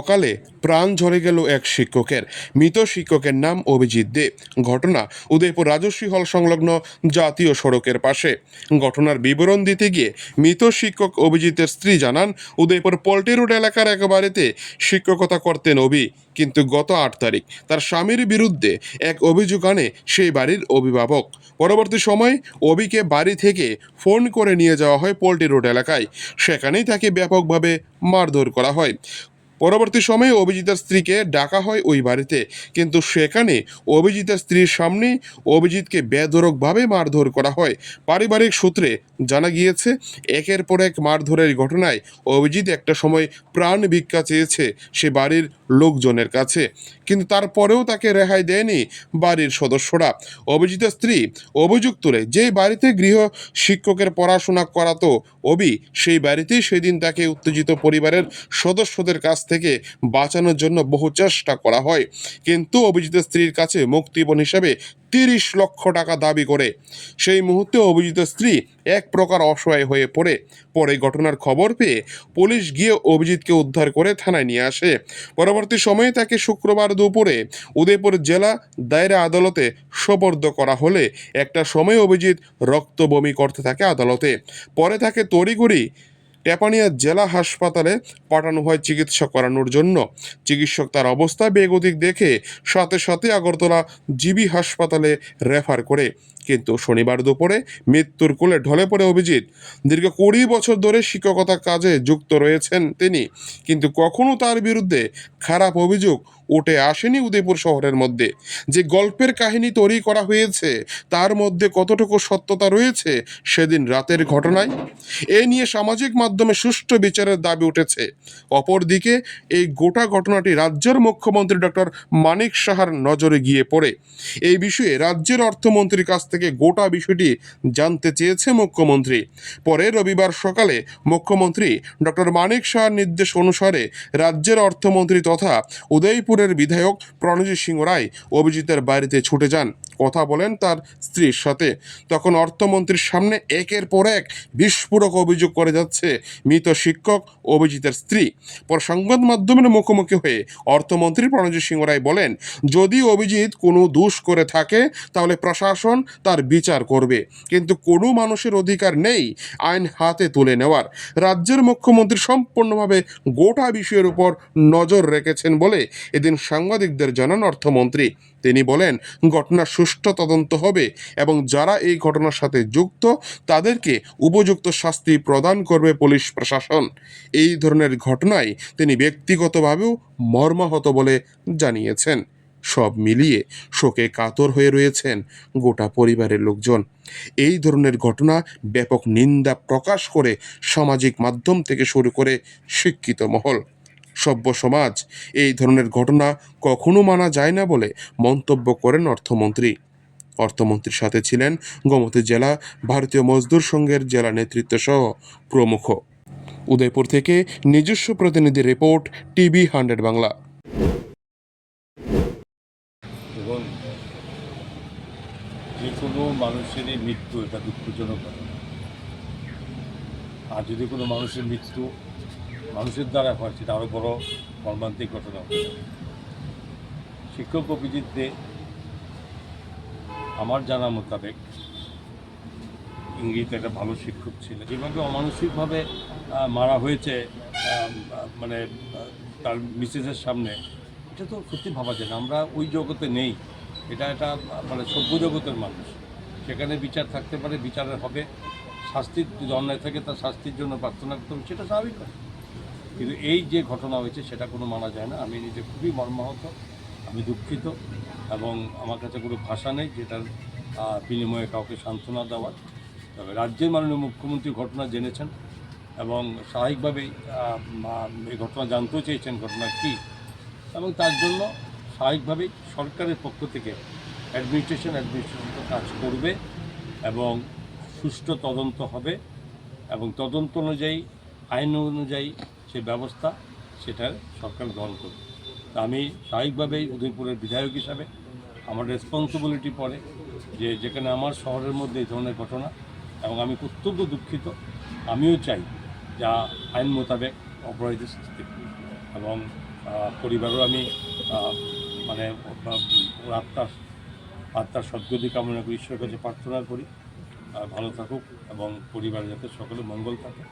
অকালে প্রাণ ঝরে গেল এক শিক্ষকের। মৃত শিক্ষকের নাম অভিজিৎ দে। ঘটনা উদয়পুর রাজস্বী হল সংলগ্ন জাতীয় সড়কের পাশে। ঘটনার বিবরণ দিতে গিয়ে মৃত শিক্ষক অভিজিতের স্ত্রী জানান, উদয়পুর পল্টি রোড এলাকার এক বাড়িতে শিক্ষকতা করতেন অভি, কিন্তু গত আট তারিখ তার স্বামীর বিরুদ্ধে এক অভিযোগ আনে সেই বাড়ির অভিভাবক। পরবর্তী সময় অভিকে বাড়ি থেকে ফোন করে নিয়ে যাওয়া হয় পোল্ট্রি রোড এলাকায়। সেখানেই তাকে ব্যাপকভাবে মারধর করা হয়। পরবর্তী সময়ে অভিজিতের স্ত্রীকে ডাকা হয় ওই বাড়িতে। কিন্তু সেখানে অভিজিতের স্ত্রীর সামনেই অভিজিৎকে বেধরকভাবে মারধর করা হয়। পারিবারিক সূত্রে জানা গিয়েছে, একের পর এক মারধরের ঘটনায় অভিজিৎ একটা সময় প্রাণ ভিক্ষা চেয়েছে সে বাড়ির লোকজনের কাছে। কিন্তু তারপরেও তাকে রেহাই দেয়নি বাড়ির সদস্যরা। অভিজিতের স্ত্রী অভিযোগ তুলে যে বাড়িতে গৃহ শিক্ষকের পড়াশোনা করাতো অবি সেই বাড়িতেই সেদিন তাকে উত্তেজিত পরিবারের সদস্যদের কাছ থেকে বাঁচানোর জন্য বহু চেষ্টা করা হয়। কিন্তু অভিজিতের স্ত্রীর কাছে মুক্তিপণ হিসাবে তিরিশ লক্ষ টাকা দাবি করে। সেই মুহূর্তে অভিজিতের স্ত্রী এক প্রকার অসহায় হয়ে পড়ে। পরে ঘটনার খবর পেয়ে পুলিশ গিয়ে অভিজিৎকে উদ্ধার করে থানায় নিয়ে আসে। পরবর্তী সময়ে তাকে শুক্রবার দুপুরে উদয়পুর জেলা দায়রা আদালতে সোপর্দ করা হলে, একটা সময় অভিজিৎ রক্ত বমি করতে থাকে আদালতে। পরে তাকে তড়িঘড়ি টেপানিয়া জেলা হাসপাতালে পাঠানো হয় চিকিৎসা করানোর জন্য। চিকিৎসক তার অবস্থা বেগতিক দেখে সাথে সাথে আগরতলা জিবি হাসপাতালে রেফার করে। কিন্তু শনিবার দুপুরে মৃত্যুর কোলে ঢলে পড়ে অভিজিৎ। দীর্ঘ কুড়ি বছর ধরে শিক্ষকতা কাজে যুক্ত রয়েছেন তিনি। কিন্তু কখনো তার বিরুদ্ধে খারাপ অভিযোগ উঠে আসেনি উদয়পুর শহরের মধ্যে। যে গল্পের কাহিনী তৈরি করা হয়েছে, তার মধ্যে কতটুকু সত্যতা রয়েছে সেদিন রাতের ঘটনায়? এ নিয়ে সামাজিক মাধ্যমে সুষ্ঠু বিচারের দাবি উঠেছে। অপরদিকে, এই গোটা ঘটনাটি রাজ্যের মুখ্যমন্ত্রী ডক্টর মানিক সাহার নজরে গিয়ে পড়ে। এই বিষয়ে রাজ্যের অর্থমন্ত্রীর কাছ থেকে গোটা বিষয়টি জানতে চেয়েছে মুখ্যমন্ত্রী। পরে রবিবার সকালে মুখ্যমন্ত্রী ডক্টর মানিক সাহার নির্দেশ অনুসারে রাজ্যের অর্থমন্ত্রী তথা উদয়পুরের বিধায়ক প্রণজিৎ সিংহ রায় অভিজিতের বাড়িতে ছুটে যান। কথা বলেন তার স্ত্রীর সাথে। তখন অর্থমন্ত্রীর সামনে একের পর এক বিস্ফোরক অভিযোগ করে যাচ্ছে মৃত শিক্ষক অভিজিতের স্ত্রী। পর সংবাদ মাধ্যমের মুখোমুখি হয়ে অর্থমন্ত্রী প্রণজিৎ সিংহ রায় বলেন, যদি অভিজিৎ কোনো দোষ করে থাকে, তাহলে প্রশাসন তার বিচার করবে। কিন্তু কোনো মানুষের অধিকার নেই আইন হাতে তুলে নেওয়ার। রাজ্যের মুখ্যমন্ত্রী সম্পূর্ণভাবে গোটা বিষয়ের উপর নজর রেখেছেন বলে এদিন সাংবাদিকদের জানান অর্থমন্ত্রী। তিনি বলেন, ঘটনার সুষ্ঠু তদন্ত হবে এবং যারা এই ঘটনার সাথে যুক্ত, তাদেরকে উপযুক্ত শাস্তি প্রদান করবে পুলিশ প্রশাসন। এই ধরনের ঘটনায় তিনি ব্যক্তিগতভাবেও মর্মাহত বলে জানিয়েছেন। সব মিলিয়ে শোকে কাতর হয়ে রয়েছেন গোটা পরিবারের লোকজন। এই ধরনের ঘটনা ব্যাপক নিন্দা প্রকাশ করে সামাজিক মাধ্যম থেকে শুরু করে শিক্ষিত মহল। সভ্য সমাজ। এই ধরনের ঘটনা কখনো মানা যায় না বলে মন্তব্য করেন অর্থমন্ত্রী। অর্থমন্ত্রীর সাথে ছিলেন গোমতী জেলা, ভারতীয় মজদুর সংঘের জেলা নেতৃত্ব সহ প্রমুখ। উদয়পুর থেকে নিজস্ব প্রতিনিধি রিপোর্ট, টিভি হান্ড্রেড বাংলা। যে কোনো মানুষেরই মৃত্যু এটা দুঃখজনক। আর যদি কোনো মানুষের মৃত্যু মানুষের দ্বারা হয়, সেটা আরও বড় মর্মান্তিক ঘটনা। শিক্ষক অভিজিৎ আমার জানা মোতাবেক ইঙ্গিত, একটা ভালো শিক্ষক ছিল যেভাবে অমানসিকভাবে মারা হয়েছে মানে তার মিসেসের সামনে, এটা তো সত্যি ভাবা যায় না। আমরা ওই জগতে নেই। এটা একটা মানে সভ্য জগতের মানুষ। সেখানে বিচার থাকতে পারে, বিচারের হবে। শাস্তির যদি অন্যায় থাকে, তার শাস্তির জন্য প্রার্থনা করতে হবে, সেটা স্বাভাবিক কথা। কিন্তু এই যে ঘটনা হয়েছে, সেটা কোনো মানা যায় না। আমি নিজে খুবই মর্মাহত, আমি দুঃখিত এবং আমার কাছে কোনো ভাষা নেই যেটার বিনিময়ে কাউকে সান্ত্বনা দেওয়ার তবে রাজ্যের মাননীয় মুখ্যমন্ত্রী ঘটনা জেনেছেন এবং স্বাভাবিকভাবেই এই ঘটনা জানতেও চেয়েছেন ঘটনা কী এবং তার জন্য স্বাভাবিকভাবেই সরকারের পক্ষ থেকে অ্যাডমিনিস্ট্রেশন অ্যাডমিনিস্ট্রেশন কাজ করবে এবং সুষ্ঠু তদন্ত হবে এবং তদন্ত অনুযায়ী, আইন অনুযায়ী যে ব্যবস্থা সেটার সরকার গ্রহণ করবে। আমি স্বাভাবিকভাবেই উদয়পুরের বিধায়ক হিসাবে আমার রেসপন্সিবিলিটি পড়ে যে যেখানে আমার শহরের মধ্যে এই ধরনের ঘটনা এবং আমি অত্যন্ত দুঃখিত। আমিও চাই যা আইন মোতাবেক অপরাধীদের শাস্তি এবং পরিবারও আমি মানে আত্মার আত্মার সদ্গতি কামনা করি, ঈশ্বরের কাছে প্রার্থনা করি। ভালো থাকুক এবং পরিবার যাতে সকলে মঙ্গল থাকে।